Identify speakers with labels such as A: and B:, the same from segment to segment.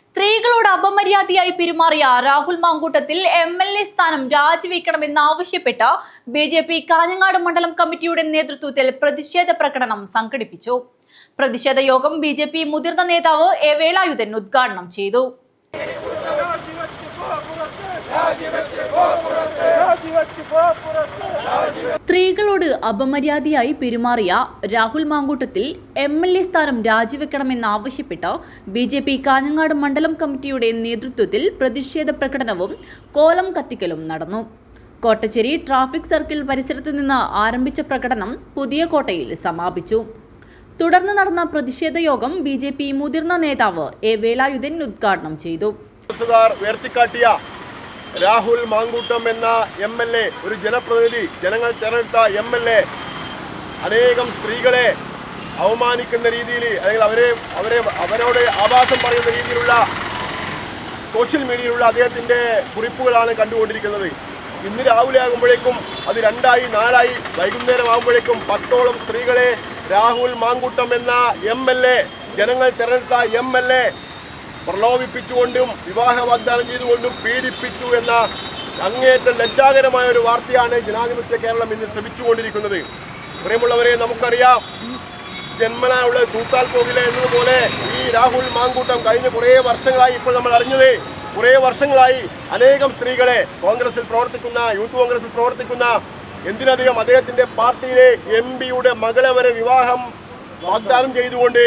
A: സ്ത്രീകളോട് അപമര്യാദയായി പെരുമാറിയ Rahul Mamkootathil M L A സ്ഥാനം രാജിവെക്കണമെന്നാവശ്യപ്പെട്ട ബി ജെ പി കാഞ്ഞങ്ങാട് മണ്ഡലം കമ്മിറ്റിയുടെ നേതൃത്വത്തിൽ പ്രതിഷേധ പ്രകടനം സംഘടിപ്പിച്ചു. പ്രതിഷേധ യോഗം ബി ജെ പി മുതിർന്ന നേതാവ് എ വേളായുധൻ ഉദ്ഘാടനം ചെയ്തു. സ്ത്രീകളോട് അപമര്യാദയായി പെരുമാറിയ Rahul Mamkootathil M L A സ്ഥാനം രാജിവെക്കണമെന്നാവശ്യപ്പെട്ട് ബി ജെ പി കാഞ്ഞങ്ങാട് മണ്ഡലം കമ്മിറ്റിയുടെ നേതൃത്വത്തിൽ പ്രതിഷേധ പ്രകടനവും കോലം കത്തിക്കലും നടന്നു. കോട്ടച്ചേരി ട്രാഫിക് സർക്കിൾ പരിസരത്ത് നിന്ന് ആരംഭിച്ച പ്രകടനം പുതിയ കോട്ടയിൽ സമാപിച്ചു. തുടർന്ന് നടന്ന പ്രതിഷേധ യോഗം ബി മുതിർന്ന നേതാവ് എ വേലായുധൻ ഉദ്ഘാടനം ചെയ്തു.
B: രാഹുൽ മാങ്കൂട്ടം എന്ന എം എൽ എ ഒരു ജനപ്രതിനിധി ജനങ്ങൾ തെരഞ്ഞെടുത്ത എം എൽ എ അനേകം സ്ത്രീകളെ അവമാനിക്കുന്ന രീതിയിൽ അല്ലെങ്കിൽ അവരെ അവരെ അവരോട് ആഭാസം പറയുന്ന രീതിയിലുള്ള സോഷ്യൽ മീഡിയയിലുള്ള അദ്ദേഹത്തിന്റെ കുറിപ്പുകളാണ് കണ്ടുകൊണ്ടിരിക്കുന്നത്. ഇന്ന് രാവിലെ ആകുമ്പോഴേക്കും അത് രണ്ടായി നാലായി വൈകുന്നേരം ആകുമ്പോഴേക്കും പത്തോളം സ്ത്രീകളെ രാഹുൽ മാങ്കൂട്ടം എന്ന എം എൽ എ ജനങ്ങൾ തെരഞ്ഞെടുത്ത എം എൽ എ പ്രലോഭിപ്പിച്ചുകൊണ്ടും വിവാഹ വാഗ്ദാനം ചെയ്തുകൊണ്ടും പീഡിപ്പിച്ചു എന്ന അങ്ങേറ്റം ലജ്ജാകരമായ ഒരു വാർത്തയാണ് ജനാധിപത്യ കേരളം ഇന്ന് ശ്രമിച്ചുകൊണ്ടിരിക്കുന്നത്. പ്രിയമുള്ളവരെ നമുക്കറിയാം ജന്മനായുള്ള തൂത്താൽ പോകില്ല എന്നതുപോലെ ഈ രാഹുൽ മാങ്കൂട്ടം കഴിഞ്ഞ കുറേ വർഷങ്ങളായി ഇപ്പോൾ നമ്മൾ അറിഞ്ഞത്. കുറേ വർഷങ്ങളായി അനേകം സ്ത്രീകളെ കോൺഗ്രസിൽ പ്രവർത്തിക്കുന്ന യൂത്ത് കോൺഗ്രസിൽ പ്രവർത്തിക്കുന്ന എന്തിനധികം അദ്ദേഹത്തിന്റെ പാർട്ടിയിലെ എം പിയുടെ മകളെ വരെ വിവാഹം വാഗ്ദാനം ചെയ്തുകൊണ്ട്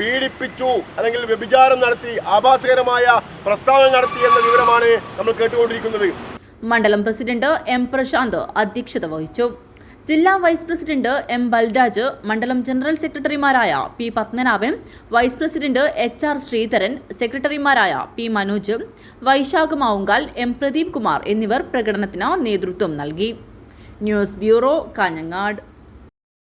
B: പീഡിപ്പിച്ചു അല്ലെങ്കിൽ വ്യഭിചാരം നടത്തി ആഭാസകരമായ പ്രസ്താവന നടത്തി എന്ന വിവരമാണ് നമ്മൾ കേട്ടുകൊണ്ടിരിക്കുന്നത്.
A: മണ്ഡലം പ്രസിഡന്റ് എം പ്രശാന്ത് അധ്യക്ഷത വഹിച്ചു. ജില്ലാ വൈസ് പ്രസിഡന്റ് എം ബൽരാജ് മണ്ഡലം ജനറൽ സെക്രട്ടറിമാരായ P Padmanabhan vice president H R Sreedharan സെക്രട്ടറിമാരായ പി മനോജ് വൈശാഖ് മാവുങ്കാൽ എം പ്രദീപ് കുമാർ എന്നിവർ പ്രകടനത്തിന് നേതൃത്വം നൽകി. News bureau Kanhangad.